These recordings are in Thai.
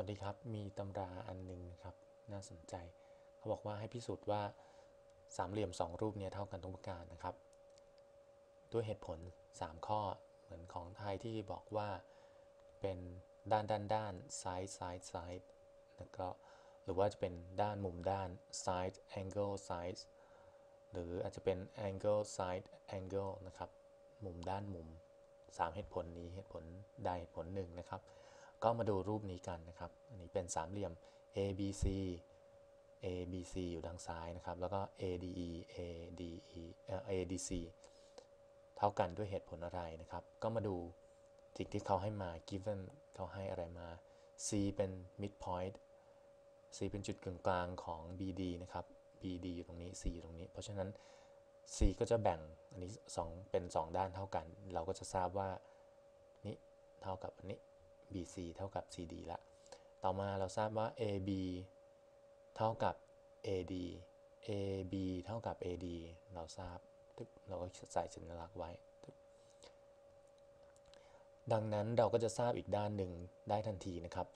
วัสดีครับ มีตำราอันหนึ่งนะครับ น่าสนใจ เขาบอกว่าให้พิสูจน์ว่าสามเหลี่ยมสองรูปเนี้เท่ากันทุกประการนะครับ ด้วยเหตุผล 3 ข้อเหมือนของไทยที่บอกว่าเป็นด้านด้านด้าน side side side แล้วก็หรือว่าจะเป็นด้านมุมด้าน side angle side หรืออาจจะเป็น angle side angle นะครับ มุมด้านมุม 3 เหตุผลนี้เหตุผลใดเหตุผลหนึ่งนะครับ ก็มาดูรูปนี้กันนะครับ อันนี้เป็นสามเหลี่ยม ABC ABC อยู่ทางซ้ายนะครับ แล้วก็ ADE ADE ADC เท่ากันด้วยเหตุผลอะไรนะครับ ก็มาดูสิ่งที่เขาให้มา given เขาให้อะไรมา C เป็น midpoint C เป็นจุดกึ่งกลางของ BD นะครับ BD อยู่ตรงนี้ C อยู่ตรงนี้ เพราะฉะนั้น C ก็จะแบ่งอันนี้สองเป็น 2 ด้านเท่ากัน เราก็จะทราบว่า นี้เท่ากับอันนี้ BC เท่ากับ CD ละ ต่อมาเราทราบว่า AB เท่ากับ AD AB เท่ากับ AD เราทราบ เราก็ใส่สัญลักษณ์ไว้ ดังนั้นเราก็จะทราบอีกด้านหนึ่งได้ทันทีนะครับ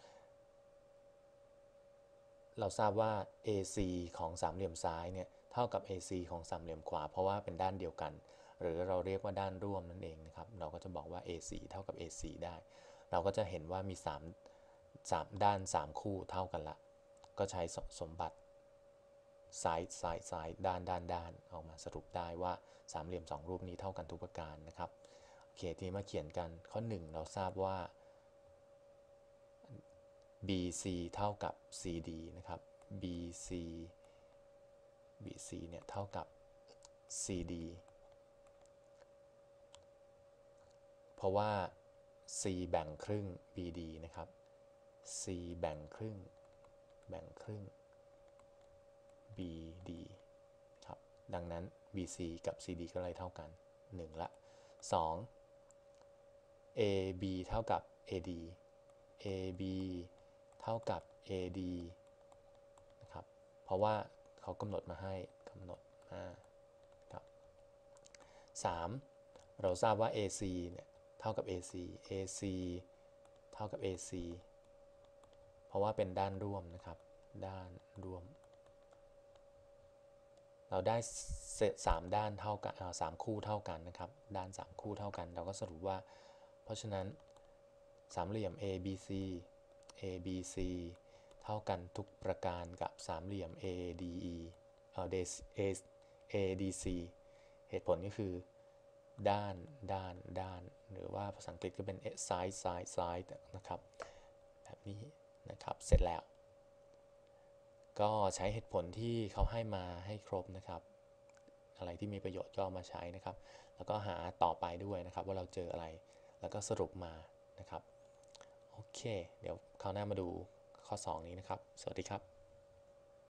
เราทราบว่า AC ของสามเหลี่ยมซ้ายเนี่ยเท่ากับ AC ของสามเหลี่ยมขวา เพราะว่าเป็นด้านเดียวกัน หรือเราเรียกว่าด้านร่วมนั่นเองนะครับ เราก็จะบอกว่า AC เท่ากับ AC ได้ เราก็จะเห็นว่ามี3 3ด้าน 3 คู่เท่ากันละ ก็ใช้สสมบัติซ้ายซ้ายซ้ายด้านด้านด้านออกมาสรุปได้ว่าสามเหลี่ยม 2 รูปนี้เท่ากันทุกประการนะครับโอเคทีมาเขียนกันข้อ 1 เราทราบว่า BC เท่ากับ CD นะครับ BC BC เนี่ยเท่ากับ CD เพราะว่า C แบ่งครึ่ง BD นะครับ C แบ่งครึ่ง แบ่งครึ่ง BD ครับ ดังนั้น BC กับ CD ก็เลยเท่ากัน 1 ละ 2 AB เท่ากับ AD AB เท่ากับ AD นะครับ เพราะว่าเขากำหนดมาให้กำหนดมาครับ 3. เราทราบว่า AC เนี่ย เท่ากับ AC AC เท่ากับ AC เพราะว่าเป็นด้านร่วมนะครับ ด้านร่วม เราได้สามด้านเท่ากันสามคู่เท่ากันนะครับ ด้าน 3 คู่เท่ากัน เราก็สรุปว่า เพราะฉะนั้นสามเหลี่ยม ABC ABC เท่ากันทุกประการกับสามเหลี่ยม ADE เอ่อ ADC เหตุผลก็คือ ด้านด้านด้าน หรือว่าภาษาอังกฤษก็เป็น side side side นะครับแบบนี้นะครับเสร็จแล้ว ก็ใช้เหตุผลที่เขาให้มาให้ครบนะครับ อะไรที่มีประโยชน์ก็มาใช้นะครับ แล้วก็หาต่อไปด้วยนะครับ ว่าเราเจออะไรแล้วก็สรุปมานะครับ โอเค เดี๋ยวคราวหน้ามาดูข้อ 2 นี้นะครับ สวัสดีครับ